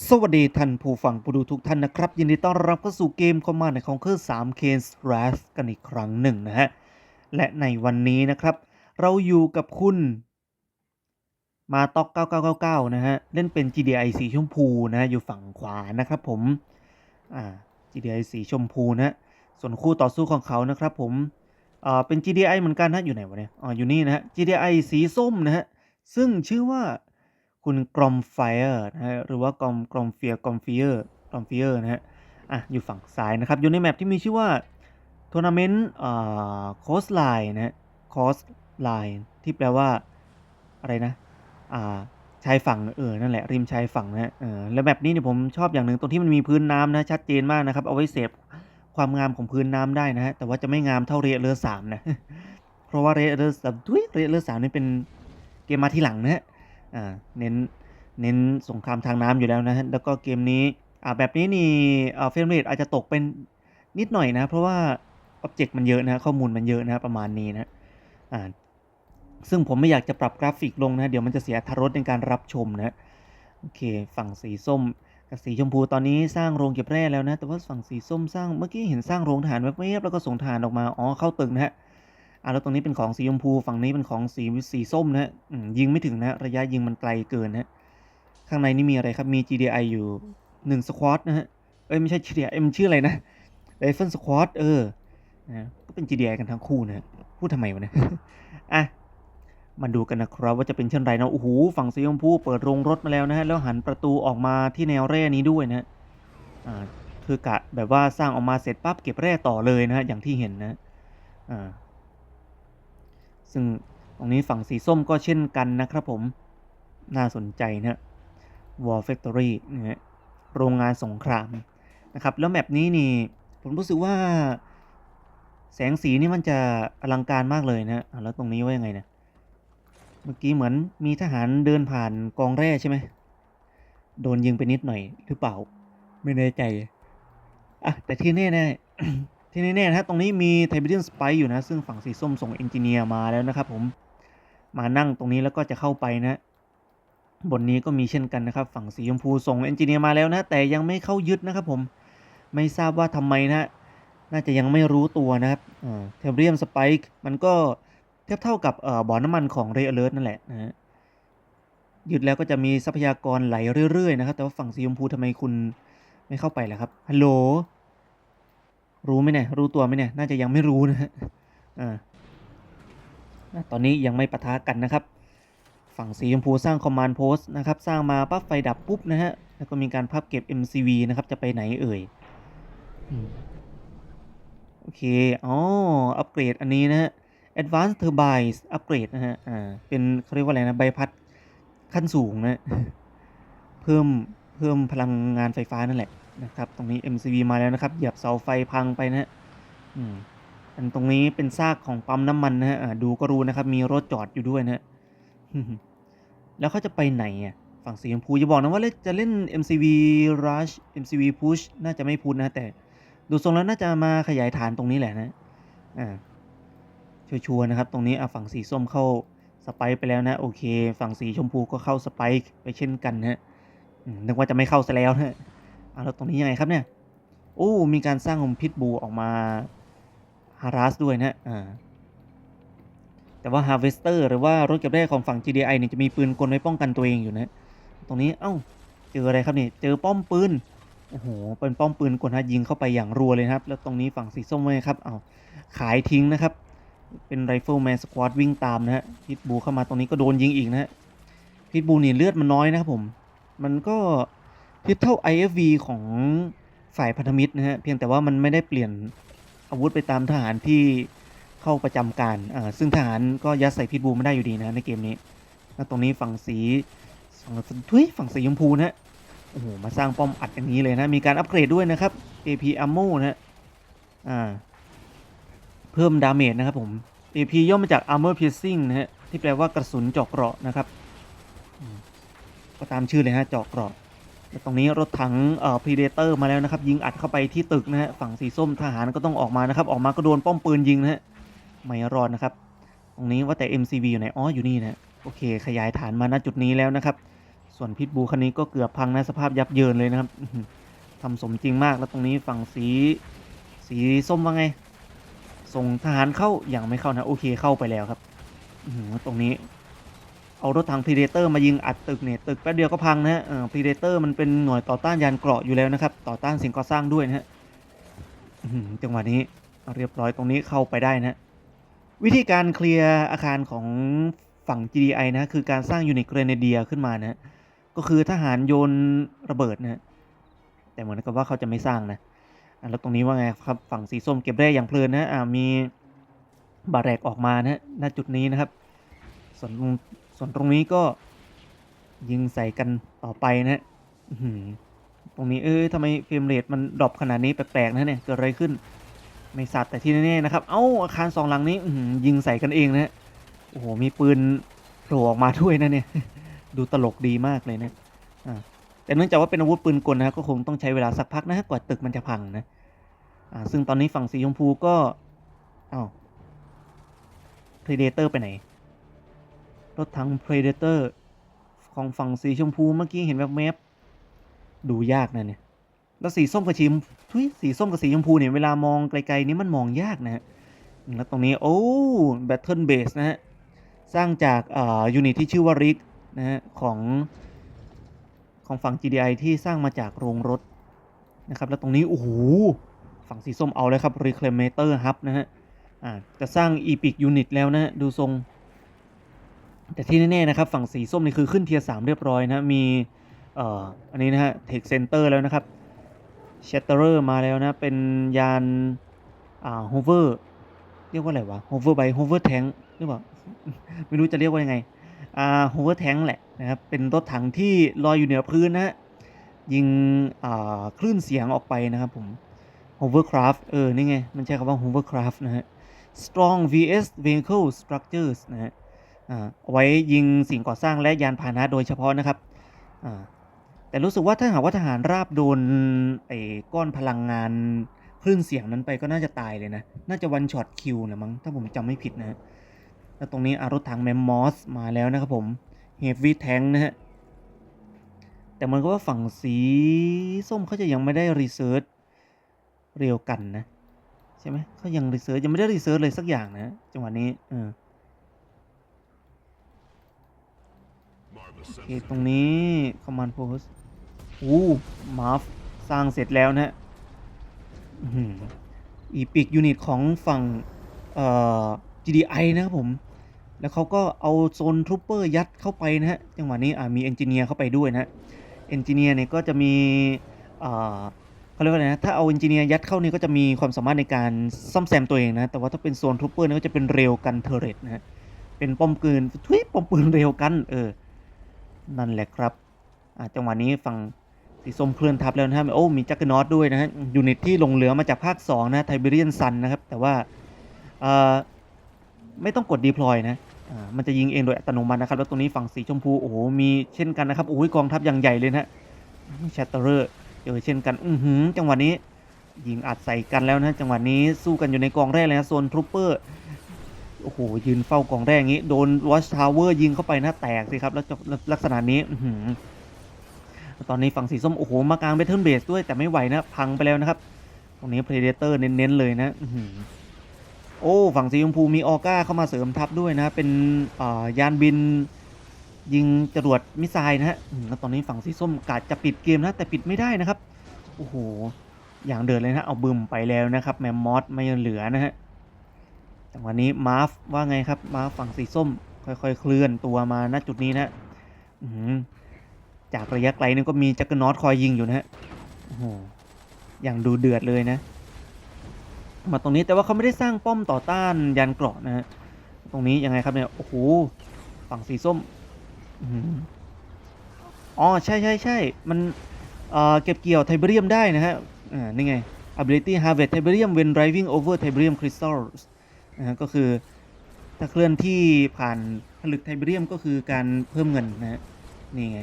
สวัสดีท่านผู้ฟังผู้ดูทุกท่านนะครับ ยินดีต้อนรับเข้าสู่เกมคอมมานด์ในของเครื่อง3 k s r a s กันอีกครั้งหนึ่งนะฮะ และในวันนี้นะครับ เราอยู่กับคุณมาต็อก9999 นะฮะ เล่นเป็น GDI สีชมพูนะฮะอยู่ฝั่งขวานะครับผมอ่า GDI สีชมพูนะฮะส่วนคู่ต่อสู้ของเขานะครับผมอ่าเป็น GDI เหมือนกันนะอยู่ไหนวะเนี่ยอ๋ออยู่นี่นะฮะ GDI สีส้มนะฮะซึ่งชื่อว่า คุณกรอมไฟเออร์นะฮะหรือว่ากรอมกรอมเฟียกรอมเฟียร์กรอมเฟียร์นะฮะอะอยู่ฝั่งซ้ายนะครับ อยู่ในแมปที่มีชื่อว่าทัวร์นาเมนต์อ่าโคสไลน์นะฮะโคสไลน์ที่แปลว่าอะไรนะอ่าชายฝั่งเออนั่นแหละริมชายฝั่งนะฮะเออแล้วแบบนี้เนี่ยผมชอบอย่างหนึ่งตรงที่มันมีพื้นน้ำนะชัดเจนมากนะครับ เอาไว้เสพความงามของพื้นน้ำได้นะฮะแต่ว่าจะไม่งามเท่าเรเรือสามนะเพราะว่าเรเรือสามทุยเรเรือสามนี่เป็นเกมมาที่หลังนะฮะ เน้นเน้นสงครามทางน้ำอยู่แล้วนะฮะแล้วก็เกมนี้อ่าแบบนี้นี่อ่าเฟรมเรทอาจจะตกเป็นนิดหน่อยนะ เพราะว่าอ็อบเจกต์มันเยอะนะข้อมูลมันเยอะนะประมาณนี้นะอ่าซึ่งผมไม่อยากจะปรับกราฟิกลงนะ เดี๋ยวมันจะเสียทรสในการรับชมนะโอเค ฝั่งสีส้มกับสีชมพูตอนนี้สร้างโรงเก็บแร่แล้วนะ แต่ว่าฝั่งสีส้มสร้างเมื่อกี้เห็นสร้างโรงฐานแวบๆแล้วก็ส่งฐานออกมาอ๋อเข้าตึกนะฮะ อะแล้วตรงนี้เป็นของสีชมพูฝั่งนี้เป็นของสีสีส้มนะฮะยิงไม่ถึงนะระยะยิงมันไกลเกินนะข้างในนี่มีอะไรครับมี GDI อยู่หนึ่งสควอตนะฮะเอ้ยไม่ใช่ GDI มันชื่ออะไรนะ Rifle Squad เออนะก็เป็น GDI กันทั้งคู่นะพูดทำไมวะเนี่ยอะมาดูกันนะครับว่าจะเป็นเช่นไรนะโอ้โหฝั่งสีชมพูเปิดโรงรถมาแล้วนะฮะแล้วหันประตูออกมาที่แนวแร่นี้ด้วยนะฮะอ่าคือกะแบบว่าสร้างออกมาเสร็จปั๊บเก็บแร่ต่อเลยนะฮะอย่างที่เห็นนะอ่า ซึ่งตรงนี้ฝั่งสีส้มก็เช่นกันนะครับผม น่าสนใจนะ War Factory นะฮะโรงงานสงครามนะครับ แล้วแมปนี้นี่ผมรู้สึกว่า แสงสีนี่มันจะอลังการมากเลยนะอะแล้วตรงนี้ว่ายังไงนะเมื่อกี้เหมือนมีทหารเดินผ่านกองแร่ใช่ไหมโดนยิงไปนิดหน่อยหรือเปล่า ไม่แน่ใจอะแต่ที่แน่แน่ ที่แน่ๆนะฮะตรงนี้มีไทเบเรียนสไปอยู่นะ ซึ่งฝั่งสีส้มส่งเอนจิเนียร์มาแล้วนะครับผมมานั่งตรงนี้แล้วก็จะเข้าไปนะบนนี้ก็มีเช่นกันนะครับ ฝั่งสีชมพูส่งเอนจิเนียร์มาแล้วนะ แต่ยังไม่เข้ายึดนะครับผมไม่ทราบว่าทำไมนะ น่าจะยังไม่รู้ตัวนะครับเทเบรียมสไปค์มันก็เทียบเท่ากับบ่อน้ำมันของเรเ a ิร์นั่นแหละนะฮะยึดแล้วก็จะมีทรัพยากรไหลเรื่อยๆนะครับ แต่ว่าฝั่งสีชมพูทำไมคุณไม่เข้าไปล่ะครับฮัลโหล รู้ไหมเนี่ย รู้ตัวไหมเนี่ย น่าจะยังไม่รู้นะฮะอ่าตอนนี้ยังไม่ปะทะกันนะครับ ฝั่งสีชมพูสร้างคอมมานด์โพสต์นะครับ สร้างมาปั๊บไฟดับปุ๊บนะฮะ แล้วก็มีการพับเก็บ MCV นะครับ จะไปไหนเอ่ยอืมโอเค อ๋อ อัปเกรดอันนี้นะฮะ Advanced Turbines อัปเกรดนะฮะ อ่า เป็นเขาเรียกว่าอะไรนะ ใบพัดขั้นสูงนะ เพิ่ม เพิ่มพลังงานไฟฟ้านั่นแหละ นะครับ ตรงนี้ MCV มาแล้วนะครับ เหยียบเสาไฟพังไปนะฮะอันตรงนี้เป็นซากของปั๊มน้ำมันนะฮะดูก็รู้นะครับ มีรถจอดอยู่ด้วยนะฮะแล้วเขาจะไปไหนอะฝั่งสีชมพูจะบอกนะว่าเล่นจะเล่น MCV Rush MCV Push น่าจะไม่พูดนะ แต่ดูทรงแล้วน่าจะมาขยายฐานตรงนี้แหละนะอ่าชัวร์นะครับ ตรงนี้อะฝั่งสีส้มเข้าสไปค์ไปแล้วนะ โอเค ฝั่งสีชมพูก็เข้าสไปค์ไปเช่นกันนะฮะนึกว่าจะไม่เข้าซะแล้วนะ อะแล้วตรงนี้ยังไงครับเนี่ย โอ้ มีการสร้างของพิทบูออกมาฮารัสด้วยนะอ่าแต่ว่า Harvester หรือว่ารถเก็บแร่ของฝั่ง GDI เนี่ยจะมีปืนกลไว้ป้องกันตัวเองอยู่นะ ตรงนี้ เอ้า เจออะไรครับเนี่ย เจอป้อมปืน โอ้โห เป็นป้อมปืนกลฮะยิงเข้าไปอย่างรัวเลยครับ แล้วตรงนี้ฝั่งสีส้มไว้ครับ เอาขายทิ้งนะครับ เป็นไรเฟิลแมนสควอตวิ่งตามนะฮะ พิทบูเข้ามาตรงนี้ก็โดนยิงอีกนะฮะ พิทบูนี่เลือดมันน้อยนะครับผม มันก็ เทียบเท่า IFV ของฝ่ายพันธมิตรนะฮะเพียงแต่ว่ามันไม่ได้เปลี่ยนอาวุธไปตามทหารที่เข้าประจำการอ่าซึ่งทหารก็ยัดใส่พิทบูไม่ได้อยู่ดีนะในเกมนี้แล้วตรงนี้ฝั่งสีฝั่งทุยฝั่งสีชมพูนะโอ้โหมาสร้างป้อมอัดอย่างนี้เลยนะ มีการอัปเกรดด้วยนะครับ AP Ammo นะฮะอ่าเพิ่มดาเมจนะครับผม AP ย่อมาจาก Armor Piercing นะฮะที่แปลว่ากระสุนเจาะเกราะนะครับก็ตามชื่อเลยฮะเจาะเกราะ ตรงนี้รถถังเอ่อ Predator มาแล้วนะครับ ยิงอัดเข้าไปที่ตึกนะฮะฝั่งสีส้มทหารก็ต้องออกมานะครับ ออกมาก็โดนป้อมปืนยิงนะฮะไม่รอดนะครับ ตรงนี้ว่าแต่ MCV อยู่ไหนอ๋ออยู่นี่นะโอเค ขยายฐานมาณจุดนี้แล้วนะครับ ส่วนพิทบูคันนี้ก็เกือบพังนะสภาพยับเยินเลยนะครับอื้อหือทำสมจริงมากแล้วตรงนี้ฝั่งสีสีส้มว่าไง ส่งทหารเข้าอย่างไม่เข้านะ โอเคเข้าไปแล้วครับอื้อหือตรงนี้ เอารถถังพ r เดเตอร์มายิงอัดตึกเนี่ยตึกแป๊บเดียวก็พังนะฮะพ r เดเตอร์มันเป็นหน่วยต่อต้านยานเกราะอยู่แล้วนะครับ ต่อต้านสิ่งก่อสร้างด้วยนะฮะจังหวะนี้เรียบร้อยตรงนี้เข้าไปได้นะวิธีการเคลียร์อาคารของฝั่ง GDI นะคือการสร้างยูนิตเกรเนเดียขึ้นมานะก็คือทหารโยนระเบิดนะแต่เหมือนกับว่าเขาจะไม่สร้างนะแล้วตรงนี้ว่าไงครับฝั่งสีส้มเก็บได้อย่างเพลินนะมีบาแรกออกมานะณจุดนี้นะครับ ส่วน ส่วนตรงนี้ก็ยิงใส่กันต่อไปนะอื้อหือตรงนี้เอ้ยทำไมเฟรมเรทมันดรอปขนาดนี้แปลกๆนะเนี่ยเกิดอะไรขึ้น ไม่สัตว์แต่ที่แน่ๆนะครับ เอ้าอาคารสองหลังนี้ยิงใส่กันเองนะโอ้โหมีปืนโผล่ออกมาด้วยนะเนี่ย ดูตลกดีมากเลยนะอ่าแต่เนื่องจากว่าเป็นอาวุธปืนกลนะก็คงต้องใช้เวลาสักพักนะฮะกว่าตึกมันจะพังนะอ่าซึ่งตอนนี้ฝั่งสีชมพูก็อ้าว Predator ไปไหน รถถัง Predator ของฝั่งสีชมพูเมื่อกี้เห็นแบบแมปดูยากนะเนี่ย แล้วสีส้มกับสีชมทุยสีส้มกับสีชมพูเนี่ยเวลามองไกลๆนี่มันมองยากนะฮะ แล้วตรงนี้โอ้ Battle Base นะฮะ สร้างจากอ่ายูนิตที่ชื่อว่า Rig นะฮะของของฝั่ง GDI ที่สร้างมาจากโรงรถนะครับ แล้วตรงนี้โอ้โหฝั่งสีส้มเอาเลยครับ Reclamator Hub นะฮะ อ่าจะสร้าง Epic Unit แล้วนะฮะดูทรง แต่ที่แน่ๆนะครับฝั่งสีส้มนี่คือขึ้นเทียร์3เรียบร้อยนะมีเอ่ออันนี้นะฮะ Tech Center แล้วนะครับ Shatterer มาแล้วนะเป็นยานอ่า Hover เรียกว่าอะไรวะ Hover by Hover Tank หรือเปล่าไม่รู้จะเรียกว่ายังไงอ่า Hover Tank แหละนะครับเป็นรถถังที่ลอยอยู่เหนือพื้นนะฮะยิงอ่าคลื่นเสียงออกไปนะครับผม Hovercraft เออ นี่ไง มันใช้คำว่า Hovercraft นะฮะ Strong vs Vehicle Structures นะฮะ เอาไว้ยิงสิ่งก่อสร้างและยานพาหนะโดยเฉพาะนะครับ แต่รู้สึกว่าถ้าหากว่าทหารราบโดนไอ้ก้อนพลังงานคลื่นเสียงนั้นไปก็น่าจะตายเลยนะ น่าจะวันช็อตคิวนะมั้ง ถ้าผมจำไม่ผิดนะฮะแล้วตรงนี้อารถถังแมมมอสมาแล้วนะครับผมเฮฟวี่แทงนะฮะ แต่มันก็ว่าฝั่งสีส้มเขาจะยังไม่ได้รีเสิร์ชเรียวกันนะ ใช่ไหมเขายังรีเสิร์ชยังไม่ได้รีเสิร์ชเลยสักอย่างนะ จังหวะนี้เออ โอเคตรงนี้ command post อู้มาฟสร้างเสร็จแล้วนะฮะอีพิกยูนิตของฝั่ง เอ่อ GDI นะครับผม แล้วเขาก็เอาโซนทรูเปอร์ยัดเข้าไปนะฮะ จังหวะนี้อ่ามีเอนจิเนียร์เข้าไปด้วยนะเอนจิเนียร์เนี่ยก็จะมีเอ่อเขาเรียกว่าอะไรนะ ถ้าเอาเอนจิเนียร์ยัดเข้านี่ก็จะมีความสามารถในการซ่อมแซมตัวเองนะ แต่ว่าถ้าเป็นโซนทรูเปอร์นี่ก็จะเป็นเร็วกันเทเรตนะฮะ เป็นป้อมปืนทุยป้อมปืนเร็วกัน เออ นั่นแหละครับอ่าจังหวะนี้ฝั่งสีส้มเคลื่อนทับแล้วนะฮะโอ้มีจักรนอตด้วยนะฮะยูนิตที่ลงเหลือมาจากภาค 2 นะไทเบเรียนซันนะครับ แต่ว่าอ่อไม่ต้องกด deploy นะอ่ามันจะยิงเองโดยอัตโนมัตินะครับ แล้วตรงนี้ฝั่งสีชมพูโอ้โหมีเช่นกันนะครับโอ้ยกองทัพอย่างใหญ่เลยนะชัตเตอร์เจอเช่นกันอือหือจังหวะนี้ยิงอัดใส่กันแล้วนะจังหวะนี้สู้กันอยู่ในกองแรกเลยนะโซนทรูเปอร์ โอ้โหยืนเฝ้ากองแรกอย่างนี้ โดนวอชทาวเวอร์ยิงเข้าไปนะแตกสิครับ แล้วลักษณะนี้อืตอนนี้ฝั่งสีส้ม โอ้โห มากลางเบทเทิลเบสด้วยแต่ไม่ไหวนะ พังไปแล้วนะครับ ตรงนี้เพ r เดเตอร์เน้นๆเลยนะอืโอ้ฝั่งสีชมพูมีออก้าเข้ามาเสริมทัพด้วยนะ เป็นยานบินยิงจรวดมิไซล์นะฮะแล้วตอนนี้ฝั่งสีส้มกาดจะปิดเกมนะ แต่ปิดไม่ได้นะครับ โอ้โห อย่างเดินเลยนะ เอาบึมไปแล้วนะครับ แมมมอสไม่เหลือนะฮะ จังหวะนี้มาร์ฟว่าไงครับ มาร์ฟฝั่งสีส้ม ค่อยๆ เคลื่อนตัวมาณจุดนี้นะจากระยะไกลนี่ก็มีจักรนอตคอยยิงอยู่นะฮะโอ้โหอย่างดูเดือดเลยนะ มาตรงนี้แต่ว่าเขาไม่ได้สร้างป้อมต่อต้านยันเกราะนะฮะตรงนี้ยังไงครับเนี่ย โอ้โห ฝั่งสีส้มอ๋อ ใช่ใช่ใช่มันเอ่อเก็บเกี่ยวไทเบเรียมได้นะฮะ อ่า นี่ไง ability harvest tiberium when driving over tiberium crystals นะก็คือถ้าเคลื่อนที่ผ่านผลึกไทเบเรียมก็คือการเพิ่มเงินนะฮะนี่ไง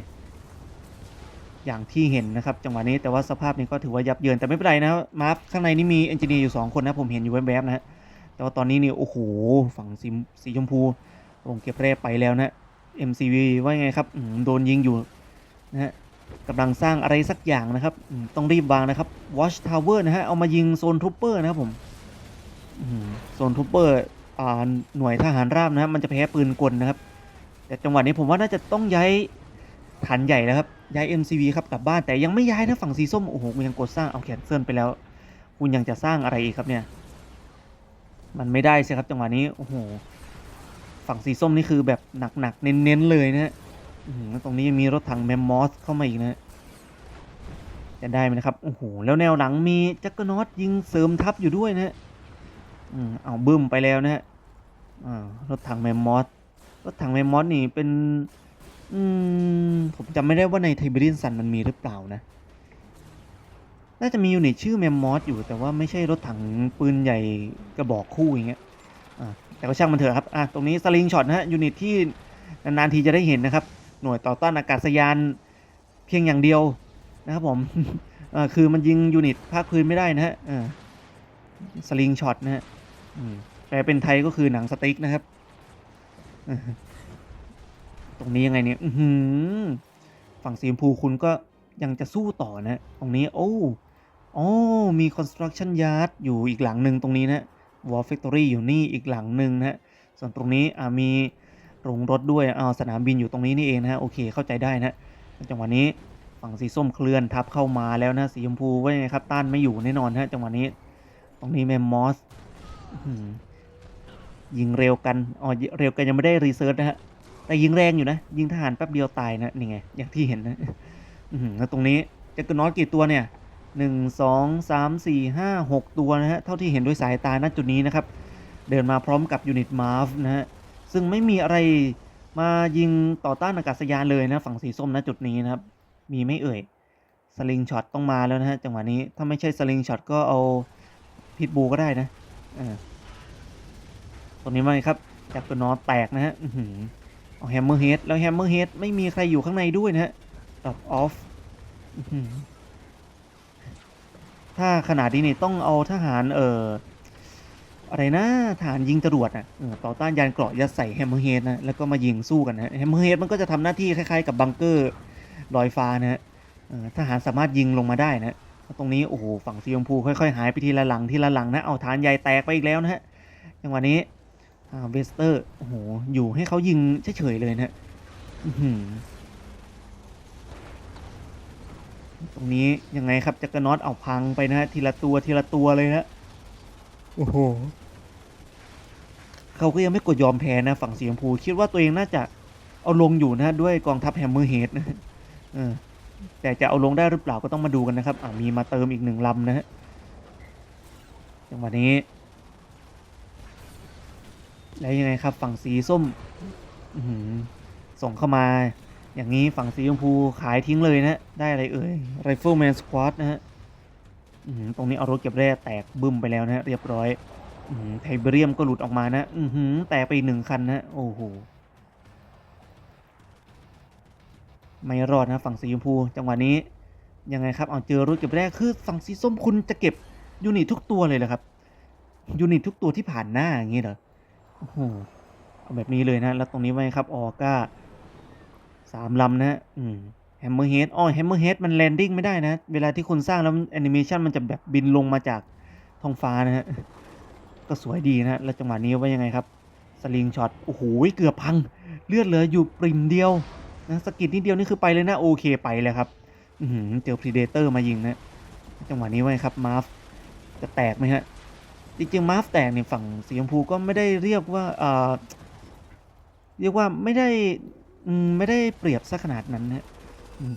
อย่างที่เห็นนะครับจังหวะนี้แต่ว่าสภาพนี้ก็ถือว่ายับเยินแต่ไม่เป็นไรนะมาร์ฟข้างในนี่มีเอนจิเนียร์อยู่ 2 คนนะผมเห็นอยู่แวบๆนะฮะแต่ว่าตอนนี้นี่โอ้โหฝั่งสีสีชมพูลงเก็บแร่ไปแล้วนะ MCV ว่าไงครับโดนยิงอยู่นะฮะกำลังสร้างอะไรสักอย่างนะครับ ต้องรีบวางนะครับ Watch Tower นะฮะเอามายิงโซนทรูปเปอร์นะครับผม อืมโซนทูปเปอร์อ่าหน่วยทหารราบนะฮะมันจะแพ้ปืนกลนะครับ แต่จังหวะนี้ผมว่าน่าจะต้องย้ายฐานใหญ่แล้วครับ ย้าย MCV ครับกลับบ้านแต่ยังไม่ย้ายนะฝั่งสีส้มโอ้โหคุณยังกดสร้างเอาแคนเซิลไปแล้ว คุณยังจะสร้างอะไรอีกครับเนี่ย มันไม่ได้ใช่ครับจังหวะนี้โอ้โหฝั่งสีส้มนี่คือแบบหนักๆเน้นๆเลยนะฮะอื้อหือตรงนี้ยังมีรถถังแมมมอสเข้ามาอีกนะฮะ จะได้ไหมนะครับ โอ้โห แล้วแนวหลังมี จักรนอตยิงเสริมทัพอยู่ด้วยนะฮะ อืมเอาบึ้มไปแล้วนะฮะอ่ารถถังแมมมอสรถถังแมมมอสนี่เป็น อืมผมจำไม่ได้ว่าในไทเบรียนซันมันมีหรือเปล่านะ น่าจะมียูนิตชื่อแมมมอสอยู่แต่ว่าไม่ใช่รถถังปืนใหญ่กระบอกคู่อย่างเงี้ยอ่าแต่ก็ช่างมันเถอะครับอะตรงนี้สลิงช็อตนะฮะยูนิตที่นานๆทีจะได้เห็นนะครับ หน่วยต่อต้านอากาศยานเพียงอย่างเดียวนะครับผมอ่าคือมันยิงยูนิตภาคพื้นไม่ได้นะฮะอ่าสลิงช็อตนะฮะ แปลเป็นไทยก็คือหนังสติ๊กนะครับ ตรงนี้ยังไงเนี่ยฝั่งสีชมพูคุณก็ยังจะสู้ต่อนะ ตรงนี้ โอ้โอ๋อมี construction yard อยู่อีกหลังหนึ่งตรงนี้นะ war factory อยู่นี่อีกหลังหนึ่งนะส่วนตรงนี้อ่ามีโรงรถด้วยอ่าสนามบินอยู่ตรงนี้นี่เองนะฮะโอเคเข้าใจได้นะจังหวะนี้ฝั่งสีส้มเคลื่อนทับเข้ามาแล้วนะสีชมพูว่ายังไงครับต้านไม่อยู่แน่นอนฮะจังหวะนี้ ตรงนี้แมมมอส ยิงเร็วกัน อ๋อ เร็วกันยังไม่ได้รีเซิร์ชนะฮะ แต่ยิงแรงอยู่นะ ยิงทหารแป๊บเดียวตายนะนี่ไง อย่างที่เห็นนะแล้วตรงนี้จะกระนอตกี่ตัวเนี่ยหนึ่งสองสามสี่ห้าหกตัวนะฮะ เท่าที่เห็นด้วยสายตาณจุดนี้นะครับ เดินมาพร้อมกับยูนิตมาร์ฟนะฮะ ซึ่งไม่มีอะไรมายิงต่อต้านอากาศยานเลยนะฝั่งสีส้มณจุดนี้นะครับ มีไม่เอ่ย สลิงช็อตต้องมาแล้วนะฮะจังหวะนี้ ถ้าไม่ใช่สลิงช็อตก็เอาพิทบูก็ได้นะ ตรงนี้มาครับจากตัวนอตแตกนะฮะออหือเอาแฮมเมอร์เฮดแล้วแฮมเมอร์เฮดไม่มีใครอยู่ข้างในด้วยนะฮะตัดออฟถ้าขนาดนี้นี่ต้องเอาทหาร เอ่ออะไรนะทหารยิงจรวดอะต่อต้านยานเกราะยัดใส่แฮมเมอร์เฮดนะแล้วก็มายิงสู้กันนะแฮมเมอร์เฮดมันก็จะทำหน้าที่คล้ายๆกับบังเกอร์ลอยฟ้านะฮะทหารสามารถยิงลงมาได้นะ ตรงนี้โอ้โหฝั่งสีชมพูค่อยๆหายไปทีละหลังทีละหลังนะเอาฐานใหญ่แตกไปอีกแล้วนะฮะจังหวะนี้อ่าเวสเตอร์โอ้โหอยู่ให้เขายิงเฉยๆเลยนะฮะอื้อหือตรงนี้ยังไงครับจักรน็อตเอาพังไปนะฮะทีละตัวทีละตัวเลยนะโอ้โหเขาก็ยังไม่กดยอมแพ้นะฝั่งสีชมพู คิดว่าตัวเองน่าจะเอาลงอยู่นะด้วยกองทัพแฮมเมอร์เฮดนะเออ แต่จะเอาลงได้หรือเปล่าก็ต้องมาดูกันนะครับอ่ามีมาเติมอีกหนึ่งลำนะฮะจังหวะนี้ แล้วยังไงครับ ฝั่งสีส้มส่งเข้ามา อย่างนี้ฝั่งสีชมพูขายทิ้งเลยนะได้อะไรเอ่ย Rifleman Squad นะฮะอื้อหือตรงนี้เอารถเก็บแร่แตกบึ้มไปแล้วนะฮะเรียบร้อยอไทเบเรียมก็หลุดออกมานะ อืแตกไปหนึ่งคันนะ โอ้โห ไม่รอดนะฝั่งสีชมพูจังหวะนี้ยังไงครับเอาเจอรถเก็บแร่คือฝั่งสีส้มคุณจะเก็บยูนิตทุกตัวเลยเหรอครับยูนิตทุกตัวที่ผ่านหน้าอย่างนี้เหรอโอ้โหเอาแบบนี้เลยนะ แล้วตรงนี้ไว้ครับออก้าสามลำนะอืมแฮมเมอร์เฮดอ๋อแฮมเมอร์เฮดมันแลนดิ้งไม่ได้นะ เวลาที่คุณสร้างแล้วแอนิเมชันมันจะแบบบินลงมาจากท้องฟ้านะฮะก็สวยดีนะ แล้วจังหวะนี้ว่ายังไงครับ สลิงช็อต โอ้โห เกือบพัง เลือดเหลืออยู่ปริมเดียว นะสกิดนิดเดียวนี่คือไปเลยนะโอเคไปเลยครับอืเจอพรีเดเตอร์มายิงนะ จังหวะนี้ว่าไงครับมาร์ฟจะแตกไหมฮะ จริงๆมาร์ฟแตกในฝั่งสีชมพูก็ไม่ได้เรียกว่าเอ่อเรียกว่าไม่ได้ไม่ได้เปรียบซะขนาดนั้นนะ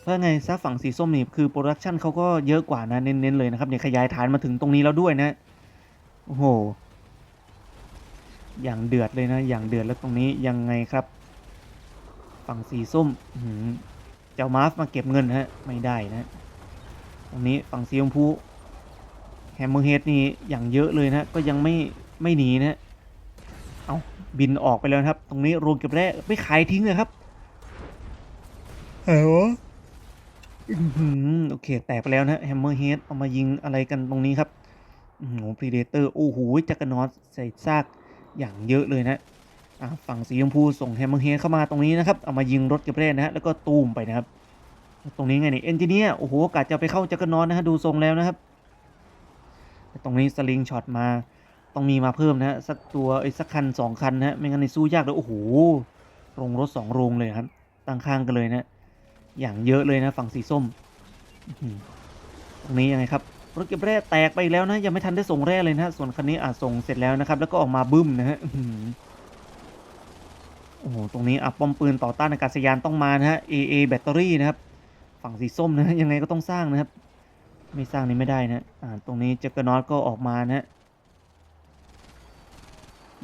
เพราะไงซะฝั่งสีส้มนี่คือโปรดักชันเขาก็เยอะกว่านะเน้นๆเลยนะครับเนี่ยขยายฐานมาถึงตรงนี้แล้วด้วยนะโอ้โหอย่างเดือดเลยนะ อย่างเดือดแล้วตรงนี้ยังไงครับ ฝั่งสีส้มอื้อหือเจ้ามาฟมาเก็บเงินฮะ ไม่ได้นะ ตรงนี้ฝั่งสีชมพูแฮมเมอร์เฮดนี่อย่างเยอะเลยนะ ก็ยังไม่ไม่หนีนะ เอาบินออกไปแล้วนะครับ ตรงนี้รวมเก็บแร่ไม่ขายทิ้งเลยครับเออโอเค แตกไปแล้วนะแฮมเมอร์เฮดเอามายิงอะไรกันตรงนี้ครับโอ้โหพรีเดเตอร์ โอ้โหจักรนอตใส่ซากอย่างเยอะเลยนะอะ ฝั่งสีชมพูส่งแฮมเมอร์เฮดเข้ามาตรงนี้นะครับ เอามายิงรถเก็บแร่นะฮะแล้วก็ตูมไปนะครับ ตรงนี้ไงนี่เอนจิเนียร์โอ้โหกะจะไปเข้าจักรนอนนะฮะดูทรงแล้วนะครับ ตรงนี้สลิงช็อตมาต้องมีมาเพิ่มนะฮะสักตัวไอ้สักคันสองคันนะฮะไม่งั้นในสู้ยากเลยโอ้โหโรงรถสองโรงเลยครับตั้งข้างกันเลยนะอย่างเยอะเลยนะฝั่งสีส้มตรงนี้ยังไงครับรถเก็บแร่แตกไปแล้วนะยังไม่ทันได้ส่งแร่เลยนะฮะส่วนคันนี้อาจส่งเสร็จแล้วนะครับ แล้วก็ออกมาบึ้มนะฮะ โอ้โห ตรงนี้อะป้อมปืนต่อต้านอากาศยานต้องมานะฮะ AA แบตเตอรี่นะครับ ฝั่งสีส้มนะ ยังไงก็ต้องสร้างนะครับ ไม่สร้างนี่ไม่ได้นะ อ่า ตรงนี้จักรนอตก็ออกมานะฮะ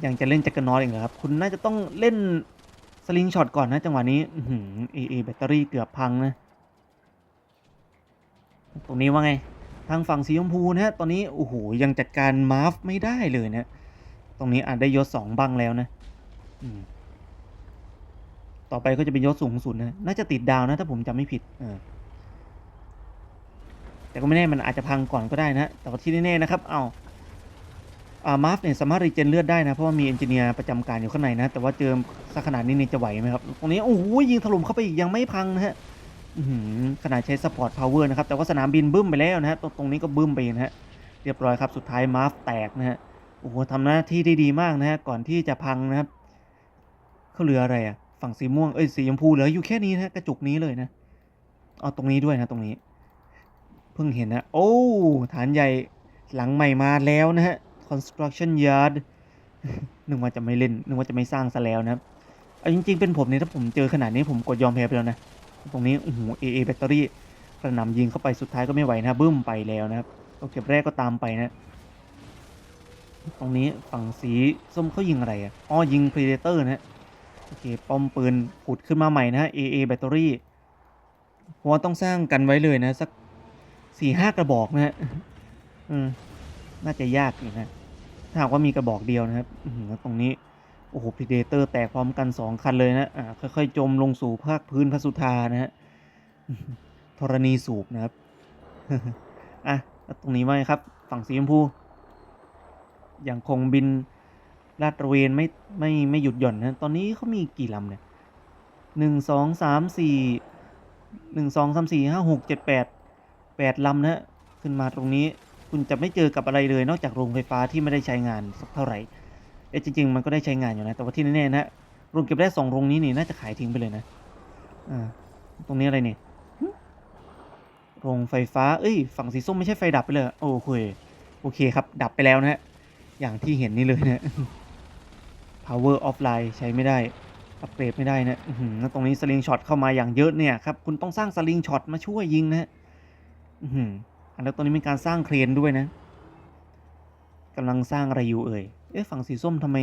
ยังจะเล่นจักรนอตอีกเหรอครับ คุณน่าจะต้องเล่นสลิงช็อตก่อนนะจังหวะนี้อื้อหือ AA แบตเตอรี่เกือบพังนะ ตรงนี้ว่าไง ทางฝั่งสีชมพูนะฮะ ตอนนี้โอ้โห ยังจัดการมาร์ฟไม่ได้เลยนะ ตรงนี้อาจได้ยศสองบังแล้วนะ อืม ต่อไปก็จะเป็นยศสูงสุดนะ น่าจะติดดาวนะ ถ้าผมจำไม่ผิดเออแต่ก็ไม่แน่มันอาจจะพังก่อนก็ได้นะ แต่ว่าที่แน่ๆนะครับ เอาอามาฟเนี่ยสามารถรีเจนเลือดได้นะ เพราะว่ามีเอนจิเนียร์ประจำการอยู่ข้างในนะ แต่ว่าเจอสักขนาดนี้นี่จะไหวไหมครับ ตรงนี้ โอ้โหยิงถล่มเข้าไปอีกยังไม่พังนะฮะขนาดใช้สปอร์ตพาวเวอร์นะครับ แต่ว่าสนามบินบึ้มไปแล้วนะฮะ ตรงตรงนี้ก็บึ้มไปนะฮะ เรียบร้อยครับ สุดท้ายมาฟแตกนะฮะ โอ้โหทำหน้าที่ได้ดีมากนะฮะ ก่อนที่จะพังนะครับเขาเหลืออะไรอะ ฝั่งสีม่วง เอ้ย สีชมพูเหลืออยู่แค่นี้นะ กระจุกนี้เลยนะ เอาตรงนี้ด้วยนะ ตรงนี้ เพิ่งเห็นนะ โอ้ ฐานใหญ่หลังใหม่มาแล้วนะฮะ construction yard นึกว่าจะไม่เล่น นึกว่าจะไม่สร้างซะแล้วนะเอาจริงๆ เป็นผมเนี่ยถ้าผมเจอขนาดนี้ผมกดยอมแพ้ไปแล้วนะ ตรงนี้ โอ้โห AA แบตเตอรี่กระหน่ำยิงเข้าไปสุดท้ายก็ไม่ไหวนะบึ้มไปแล้วนะครับโอเก็บแรกก็ตามไปนะ ตรงนี้ฝั่งสีส้มเขายิงอะไรอะ อ๋อยิง Predator นะฮะ โอเคป้อมปืนขุดขึ้นมาใหม่นะฮะ AA แบตเตอรี่เพราะว่าต้องสร้างกันไว้เลยนะสักสี่ห้ากระบอกนะฮะอืมน่าจะยากอยู่นะถ้าหากว่ามีกระบอกเดียวนะครับตรงนี้ โอ้โหพีเดเตอร์แตกพร้อมกันสองคันเลยนะอ่าค่อยๆ จมลงสู่ภาคพื้นพระสุธานะฮะธรณีสูบนะครับอะตรงนี้ว่าไงครับ ฝั่งสีชมพูยังคงบิน ลาดตระเวนไม่ไม่ไม่หยุดหย่อนนะตอนนี้เขามีกี่ลำเนี่ยหนึ่งสองสามสี่หนึ่งสองสามสี่ห้าหกเจ็ดแปดแปดลำนะฮะขึ้นมาตรงนี้คุณจะไม่เจอกับอะไรเลย นอกจากโรงไฟฟ้าที่ไม่ได้ใช้งานสักเท่าไหร่เอ๊ะจริง ๆ มันก็ได้ใช้งานอยู่นะ แต่ว่าที่แน่ๆนะโรงเก็บได้สองโรงนี้นี่น่าจะขายทิ้งไปเลยนะอ่าตรงนี้อะไรเนี่ยโรงไฟฟ้า เอ้ย ฝั่งสีส้มไม่ใช่ไฟดับไปเลยเหรอโอเค โอเคครับ ดับไปแล้วนะฮะ อย่างที่เห็นนี่เลยนะ power offline ใช้ไม่ได้ อัปเกรดไม่ได้นะแล้วตรงนี้สลิงช็อตเข้ามาอย่างเยอะเนี่ยครับ คุณต้องสร้างสลิงช็อตมาช่วยยิงนะฮะอื้อหืออันแล้วตรงนี้มีการสร้างเครนด้วยนะกำลังสร้างอะไรอยู่เอ่ย เอ๊ะฝั่งสีส้มทำไม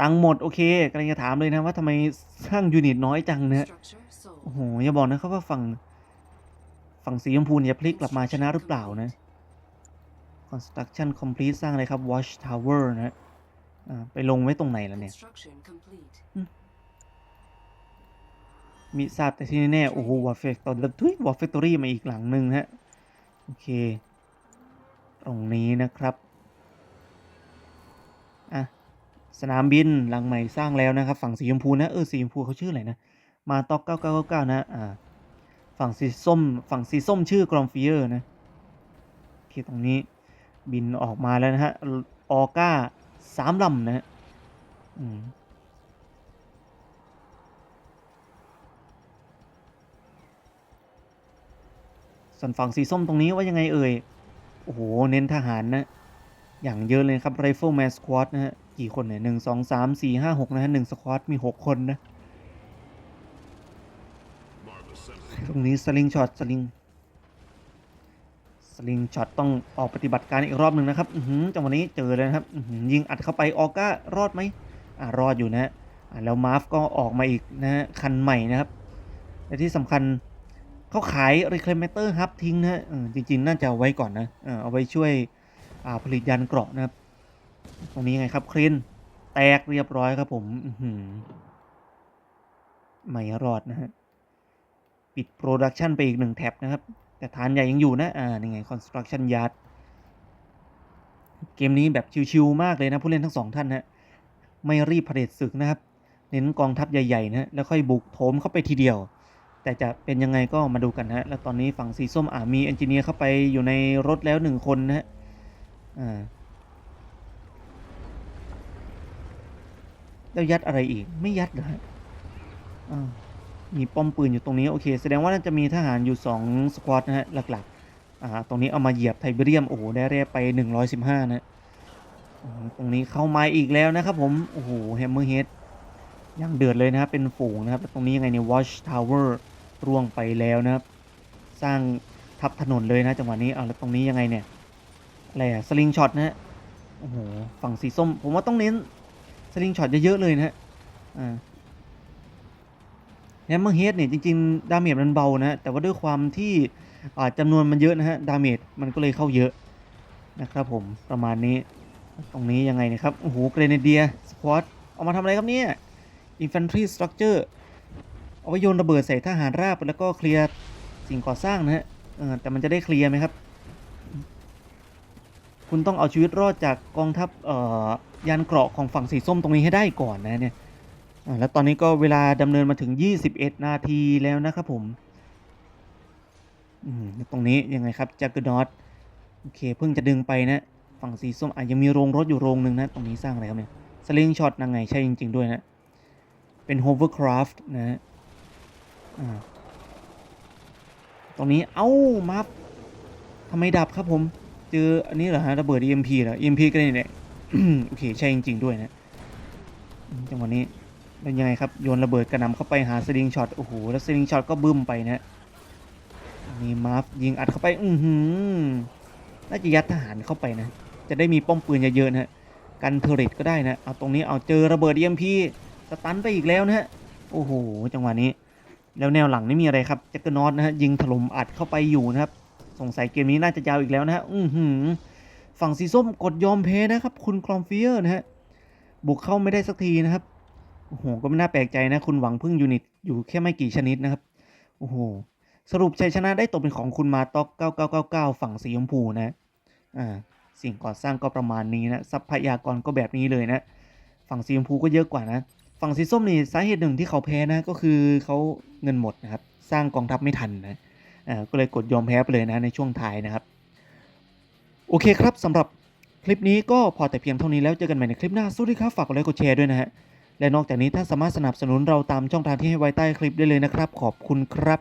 ตังหมดโอเคกำลังจะถามเลยนะว่าทำไมสร้างยูนิตน้อยจังเนะฮะ Structure โอ้โหอย่าบอกนะครับว่าฝั่งฝั่งสีชมพูเนี่ยจะพลิกกลับมาชนะหรือเปล่านะ construction complete สร้างอะไรครับ watch tower นะ ไปลงไว้ตรงไหนล่ะเนี่ย Construction complete. มีทราบแต่ที่แน่ๆโอ้โหวอร์เฟกตอนทุยวอร์เฟกตอรี่มาอีกหลังหนึ่งฮะ โอเค ตรงนี้นะครับ อะ สนามบินหลังใหม่สร้างแล้วนะครับ ฝั่งสีชมพูนะ เออ สีชมพูเขาชื่ออะไรนะ มาต็อก9999นะ อ่า ฝั่งสีส้ม ฝั่งสีส้มชื่อกรอมฟิเออร์นะ โอเค ตรงนี้บินออกมาแล้วนะฮะ ออก้า สามลำนะฮะส่วนฝั่งสีส้มตรงนี้ว่ายังไงเอ่ย โอ้โห เน้นทหารนะ อย่างเยอะเลยครับ Rifleman Squad นะฮะ กี่คนเนี่ยหนึ่งสองสามสี่ห้าหกนะฮะหนึ่งสควอตมีหกคนนะ ตรงนี้สลิงช็อตสลิง สลิงช็อตต้องออกปฏิบัติการอีกรอบหนึ่งนะครับจังหวะนี้เจอเลยนะครับยิงอัดเข้าไปออก้ารอดไหมอรอดอยู่นะแล้วมาร์ฟก็ออกมาอีกนะฮะคันใหม่นะครับและที่สำคัญเขาขาย Reclamator Hub ทิ้งนะฮะจริง ๆ น่าจะไว้ก่อนนะเอาไว้ช่วยผลิตยานเกราะนะครับ ตรงนี้ไงครับครีนแตกเรียบร้อยครับผมไม่รอดนะฮะปิดโปรดักชันไปอีกหนึ่งแท็บนะครับ แต่ฐานใหญ่ยังอยู่นะ อ่านี่ไง construction yard เกมนี้แบบชิวๆมากเลยนะ ผู้เล่นทั้งสองท่านนะไม่รีบเผด็จศึกนะครับ เน้นกองทัพใหญ่ๆนะฮะแล้วค่อยบุกโถมเข้าไปทีเดียว แต่จะเป็นยังไงก็มาดูกันนะฮะแล้วตอนนี้ฝั่งสีส้มอ่ามีเอนจิเนียร์เข้าไปอยู่ในรถแล้วหนึ่งคนนะฮะอ่าแล้วยัดอะไรอีกไม่ยัดเหรอฮะอ่า มีป้อมปืนอยู่ตรงนี้โอเคแสดงว่าน่าจะมีทหารอยู่ 2 สควอตนะฮะหลักๆอ่าตรงนี้เอามาเหยียบไทเบเรียมโอ้โหได้เรียบไป 115 นะอืมตรงนี้เข้ามาอีกแล้วนะครับผมโอ้โหแฮมเมอร์เฮดยังเดือดเลยนะครับเป็นฝูงนะครับตรงนี้ยังไงเนี่ย Watch Tower ร่วงไปแล้วนะครับ สร้างทับถนนเลยนะจังหวะนี้เอาแล้วตรงนี้ยังไงเนี่ยอะไรอะสลิงช็อตนะฮะโอ้โหฝั่งสีส้ม ผมว่าต้องเน้นสลิงช็อตเยอะๆเลยนะฮะอ่า แฮมเมอร์เฮดเนี่ยจริงๆ ดาเมจมันเบานะ แต่ว่าด้วยความที่อ่าจำนวนมันเยอะนะฮะ ดาเมจมันก็เลยเข้าเยอะนะครับผมประมาณนี้ ตรงนี้ยังไงเนะครับ โอ้โห เกรเนเดียสควอตเอามาทำอะไรครับเนี่ย Infantry Structure เอาไว้โยนระเบิดใส่ทหารราบแล้วก็เคลียร์สิ่งก่อสร้างนะฮะแต่มันจะได้เคลียร์ไหมครับ คุณต้องเอาชีวิตรอดจากกองทัพยานเกราะของฝั่งสีส้มตรงนี้ให้ได้ก่อนนะเนี่ย แล้วตอนนี้ก็เวลาดำเนินมาถึง 21 นาทีแล้วนะครับผมตรงนี้ยังไงครับจักรนอตโอเคเพิ่งจะดึงไปนะ ฝั่งสีส้มอะยังมีโรงรถอยู่โรงหนึ่งนะ ตรงนี้สร้างอะไรครับเนี่ยสลิงช็อตนังไงใช่จริง ๆ ด้วยนะ เป็น hovercraft นะฮะตรงนี้เอ้ามาฟทำไมดับครับผม เจออันนี้เหรอฮะระเบิด EMP เหรอ EMP ก็ได้เนี่ยโอเคใช่จริง ๆ ด้วยนะจังหวะนี้ เป็นยังไงครับโยนระเบิดกระหน่ำเข้าไปหาสลิงช็อตโอ้โหแล้วสลิงช็อตก็บึ้มไปนะมีมาร์ฟยิงอัดเข้าไปอือหือน่าจะยัดทหารเข้าไปนะ จะได้มีป้อมปืนเยอะๆนะฮะกันเทอร์เรตก็ได้นะเอาตรงนี้เอาเจอระเบิด EMP สตันไปอีกแล้วนะฮะโอ้โหจังหวะนี้ แล้วแนวหลังนี่มีอะไรครับจ็กเกอร์นอตนะฮะยิงถล่มอัดเข้าไปอยู่นะครับสงสัยเกมนี้น่าจะยาวอีกแล้วนะฮะอือหือฝั่งสีส้มกดยอมแพ้นะครับ คุณคลอมเฟียร์นะฮะบุกเข้าไม่ได้สักทีนะครับ โอ้โห ก็ไม่น่าแปลกใจนะ คุณหวังพึ่งยูนิตอยู่แค่ไม่กี่ชนิดนะครับ โอ้โห สรุปชัยชนะได้ตกเป็นของคุณมาต็อก 9999 ฝั่งสีชมพูนะ อ่า สิ่งก่อสร้างก็ประมาณนี้นะ ทรัพยากรก็แบบนี้เลยนะ ฝั่งสีชมพูก็เยอะกว่านะ ฝั่งสีส้มนี่สาเหตุหนึ่งที่เขาแพ้นะ ก็คือเขาเงินหมดนะครับ สร้างกองทัพไม่ทันนะ อ่า ก็เลยกดยอมแพ้ไปเลยนะในช่วงท้ายนะครับ โอเคครับสำหรับคลิปนี้ก็พอแต่เพียงเท่านี้แล้วเจอกันใหม่ในคลิปหน้า สวัสดีครับ ฝากกดไลค์กดแชร์ด้วยนะฮะ และนอกจากนี้ท่านสามารถสนับสนุนเราตามช่องทางที่ให้ไว้ใต้คลิปได้เลยนะครับ ขอบคุณครับ